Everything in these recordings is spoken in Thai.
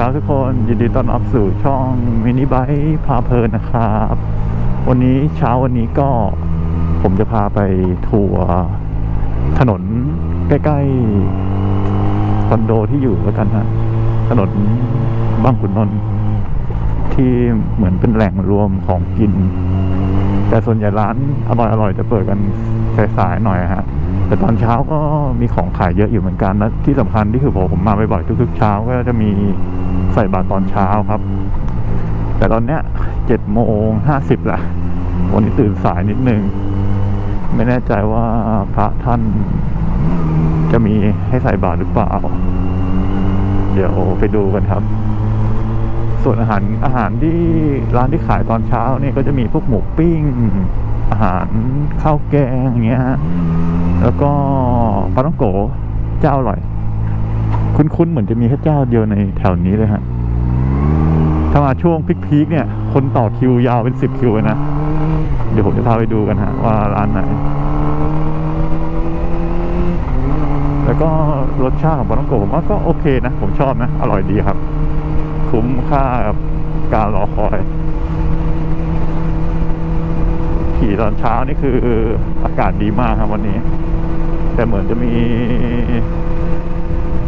ครับทุกคนยินดีต้อนรับสู่ช่องมินิไบค์พาเพลินนะครับ วันนี้เช้าวันนี้ก็ผมจะพาไปทัวร์ถนนใกล้ๆคอนโดที่อยู่แล้วกันนะถนนบางขุนนนท์ที่เหมือนเป็นแหล่งรวมของกิน แต่ส่วนใหญ่ร้านอร่อยๆจะเปิดกันสายๆหน่อยฮะ แต่ตอนเช้าก็มีของขายเยอะอยู่เหมือนกันและที่สำคัญที่คือผมผมมาบ่อยๆทุกๆเช้าก็จะมีใส่บาตรตอนเช้าครับ แต่ตอนเนี้ยเจ็ดโมงห้าสิบละวันนี้ตื่นสายนิดนึง ไม่แน่ใจว่าพระท่านจะมีให้ใส่บาตรหรือเปล่า เดี๋ยวไปดูกันครับ ส่วนอาหารอาหารที่ร้านที่ขายตอนเช้าเนี่ยก็จะมีพวกหมูปิ้ง อาหารข้าวแกงอย่างเงี้ยฮะ แล้วก็ปลาต้องโกเจ้าอร่อย คุ้นๆเหมือนจะมีแค่เจ้าเดียวในแถวนี้เลยฮะถ้ามาช่วงพีคๆเนี่ย คนต่อคิวยาวเป็นสิบคิวเลยนะ เดี๋ยวผมจะพาไปดูกันฮะว่าร้านไหน แล้วก็รสชาติของปลาต้องโกผมว่าก็โอเคนะ ผมชอบนะ อร่อยดีครับ คุ้มค่ากับการรอคอย ขี่ตอนเช้านี่คืออากาศดีมากครับวันนี้ แต่เหมือนจะมี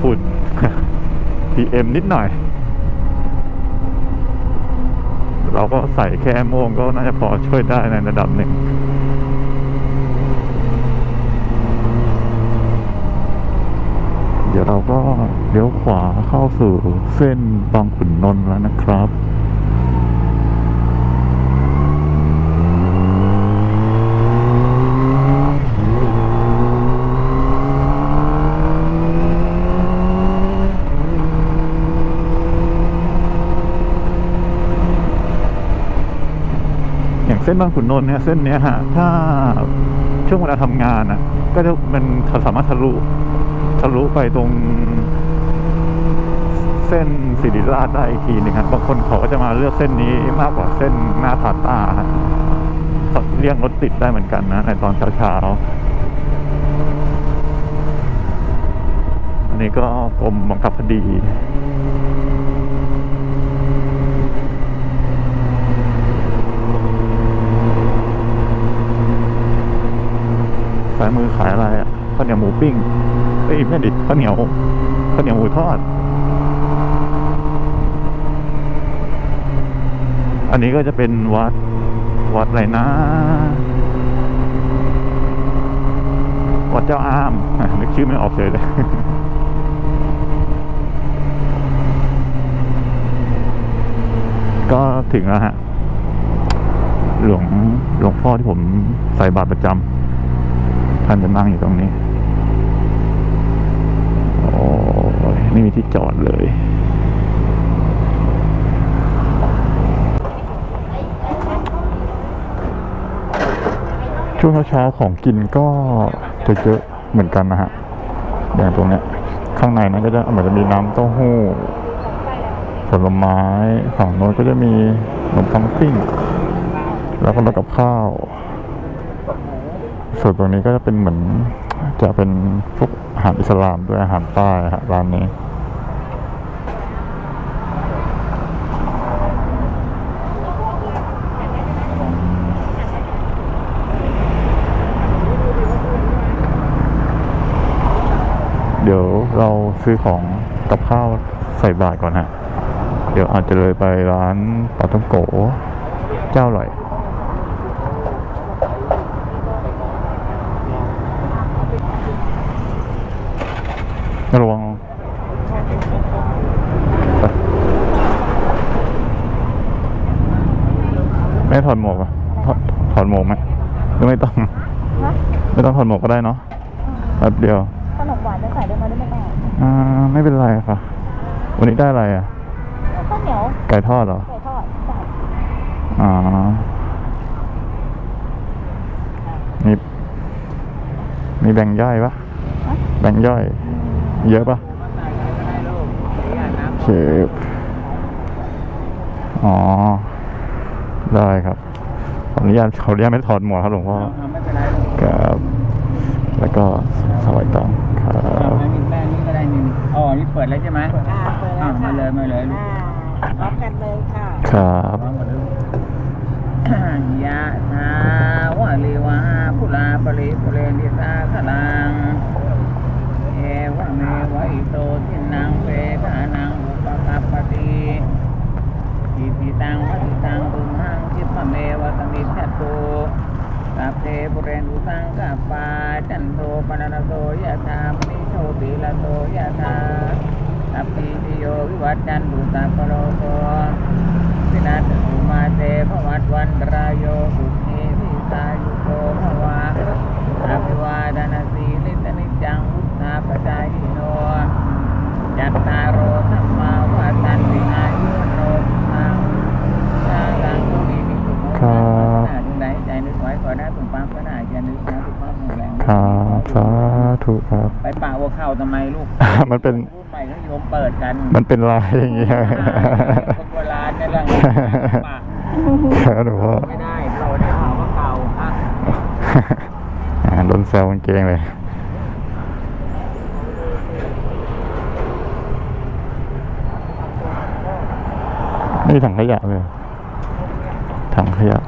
ฝุ่น PM นิดหน่อย เราก็ใส่แค่โมงก็น่าจะพอช่วยได้ในระดับหนึ่งเดี๋ยวเราก็เลี้ยวขวาเข้าสู่เส้นบางขุนนนท์แล้วนะครับ เส้นบางขุนนนท์เนี่ยเส้นเนี้ยฮะถ้าช่วงเวลาทำงานอะ ก็จะมันสามารถทะลุทะลุไปตรงเส้นสิริราชได้อีกทีนึงครับบางคนเขาก็จะมาเลือกเส้นนี้มากกว่าเส้นหน้าพาต้าเรียกรถติดได้เหมือนกันนะ ในตอนเช้าๆ อันนี้ก็กรมบังคับคดี สายมือขายอะไรอะข้าวเหนียวหมูปิ้งเอ้ยไม่ดิข้าวเหนียวข้าวเหนียวหมูทอด อันนี้ก็จะเป็นวัดวัดอะไรนะวัดเจ้าอามนึกชื่อไม่ออกเลยเลยก็ถึงแล้วฮะ หลวงหลวงพ่อที่ผมใส่บาตรประจำ ท่านจะนั่งอยู่ตรงนี้ โอ้ไม่มีที่จอดเลยช่วงเช้าๆของกินก็จะเยอะเหมือนกันนะฮะ อย่างตรงเนี้ย ข้างในนั้นก็จะเหมือนจะมีน้ำเต้าหู้ ผลไม้ ฝั่งโน้นก็จะมีขนมปังปิ้ง แล้วก็รถกับข้าว ส่วนตรงนี้ก็จะเป็นเหมือนจะเป็นพวกอาหารอิสลามด้วยอาหารใต้ฮะร้านนี้เดี๋ยวเราซื้อของกับข้าวใส่บาตรก่อนฮะ เดี๋ยวอาจจะเลยไปร้านปาต้องโกเจ้าอร่อย ระวังไปไม่ถอดหมวกอะถอดถอดหมวกไหมหรือไม่ต้องฮะไม่ต้องถอดหมวกก็ได้เนาะแป๊บเดียวขนมหวานจะใส่ได้ไหมได้ไหมแม่อ่าไม่เป็นไรค่ะ วันนี้ได้อะไรอะข้าวเหนียวไก่ทอดเหรอไก่ทอดใส่อ๋อมีมีแบ่งย่อยปะแบ่งย่อย เยอะปะเชฟอ๋อ ได้ครับขออนุญาตขออนุญาตไม่ถอดหมวกครับหลวงพ่อไม่เป็นไรลูกครับ แล้วก็สวัสดีครับครัเอาบอันนี้แม่นี่ก็ได้หนึ่งอ๋อ นี่เปิดแล้วใช่ไหมอ่าเปิดอะมาเลยมาเลยลูกอ่าพร้อมกันเลยค่ะ ครับร้องกันดูยะถาวะลิวะพุลาปริปุเรนิสาขลังเอวะ เมวะอิโตทินังเวทานังอุปกัปปติอิติตังวัติตังตุมหังคิปเมวะสมิจฉตุสัพเพปุเรนุสังกปปาจันโทปนรโสยะธามนิโชติละโสยะธาสัพพิติโยวิวัจจันตุสัพพโลโกวินาศสุมาเตภวัตวันตรายโยสุขีวิตายุโกภวะ อภิวาดนาสีลิสนิจังวุฒาปจายโนจัตตารโอธรรมาวาตันติอายุโนทังชาลังกุมีมิสุโม ครับ หน้าดึงได้ใจนึกไว้ขอได้ตุ่มปามก็ได้ใจนึกนะทุกความแข็งแรง ครับสา ธุครับ ไปป่าวัวเข้าทำไมลูกมันเป็น รุ่นใหม่เขานิยมเปิดกันมันเป็นลายอย่างเงี้ยคนโบราณเนี่ยแหละป่าครับหลวงพ่อไม่ได้เราได้ข่าวว่าเก่าอะอ่าโดนแซวกางเกงเลยนี่ถังขยะเลยถังขยะ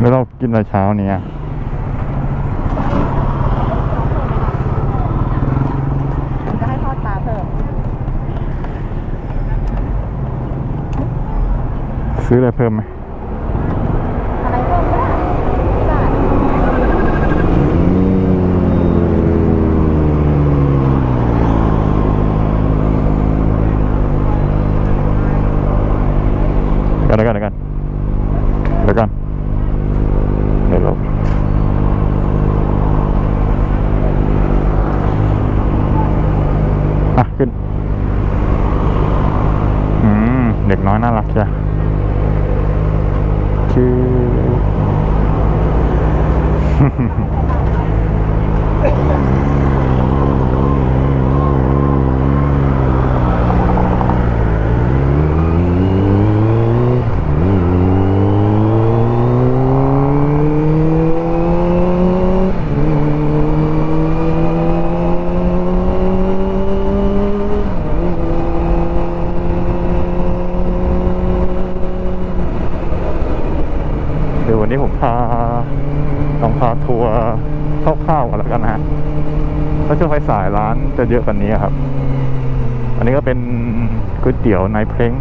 แล้ว เรากินอะไรเช้าเนี้ยผมจะให้ทอดปลาเพิ่มซื้ออะไรเพิ่มไหมอะไรเพิ่มก็ได้ที่บ้านเดี๋ยวกันเดี๋ยวกันเดี๋ยวกัน เดี๋ยววันนี้ผมพาาทัวร์คร่าวๆกันแล้วกันนะฮะถ้าช่วงสายๆร้านจะเยอะกว่านี้ครับ อันนี้ก็เป็นก๋วยเตี๋ยวนายเพลง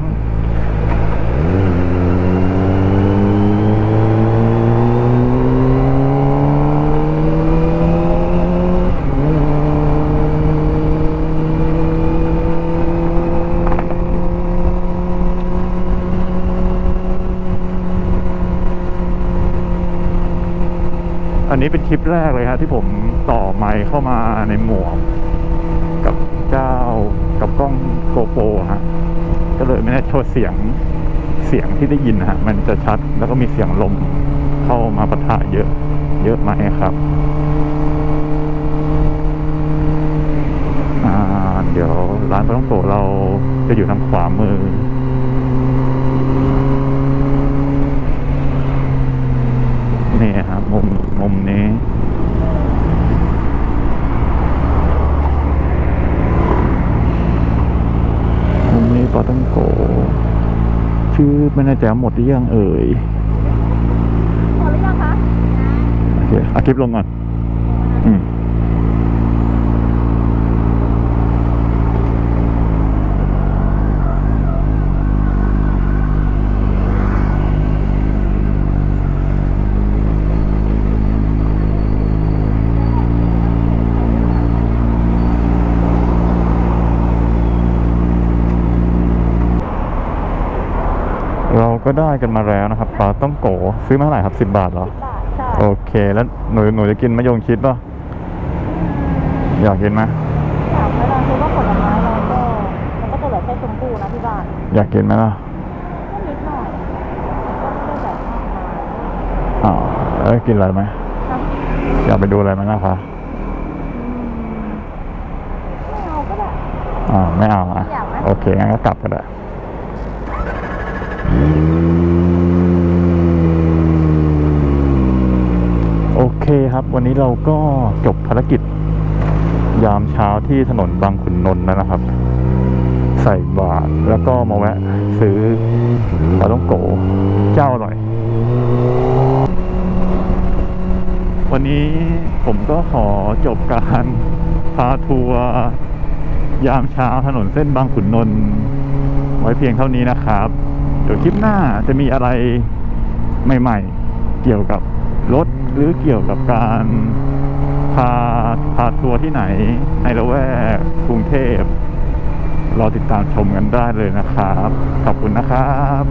อันนี้เป็นค ลิปแรกเลยฮะที่ผมต่อไมค์เข้ามาในหมวก กับเจ้ากับกล้องโกโปรฮะก็เลยไม่ได้โทษเสียงเสียงที่ได้ยินนะฮะมันจะชัดแล้วก็มีเสียงลมเข้ามาปะทะเยอะ เยอะไหมครับอ่าเดี๋ยวร้านปลาต้องโกเราจะอยู่ทางขวามือ นี่ครับมุมมุมนี้ มุมนี้ปาตังโก ชื่อ ไม่แน่ใจว่าหมดหรือยังเอ่ยพอหรือยังคะโอเคเอาคลิปลงก่อน เราก็ได้กันมาแล้วนะครับปลาต้องโกซื้อมาเท่าไหร่ครับสิบบาทเหรอบาทใช่โอเคแล้วหนูหนูจะกินมะยงชิดป่ะอยากกินไหมถามแล้วเราคือว่าผลไม้เราก็มันก็จะเหลือแค่ชมพู่นะที่บ้านอยากกินไหมล่ะก็นิดหน่อยก็ไม่ได้แบบมากมายอ๋อแล้วกินอะไรไหมนะากไปดูอะไรไหมนะคะไม่เอาก็ได้อ่าไม่เอาอะอยากไหมโอเคงั้นก็กลับก็ได้ โอเคครับ วันนี้เราก็จบภารกิจ ยามเช้าที่ถนนบางขุนนนท์แล้วนะครับ ใส่บาตรแล้วก็มาแวะ ซื้อปลาต้องโกเจ้าอร่อย วันนี้ผมก็ขอจบการพาทัวร์ยามเช้าถนนเส้นบางขุนนนท์ไว้เพียงเท่านี้นะครับ เดี๋ยวคลิปหน้าจะมีอะไรใหม่ๆ เกี่ยวกับรถหรือเกี่ยวกับการพาพาทัวร์ที่ไหนในละแวกกรุงเทพรอติดตามชมกันได้เลยนะครับ ขอบคุณนะครับ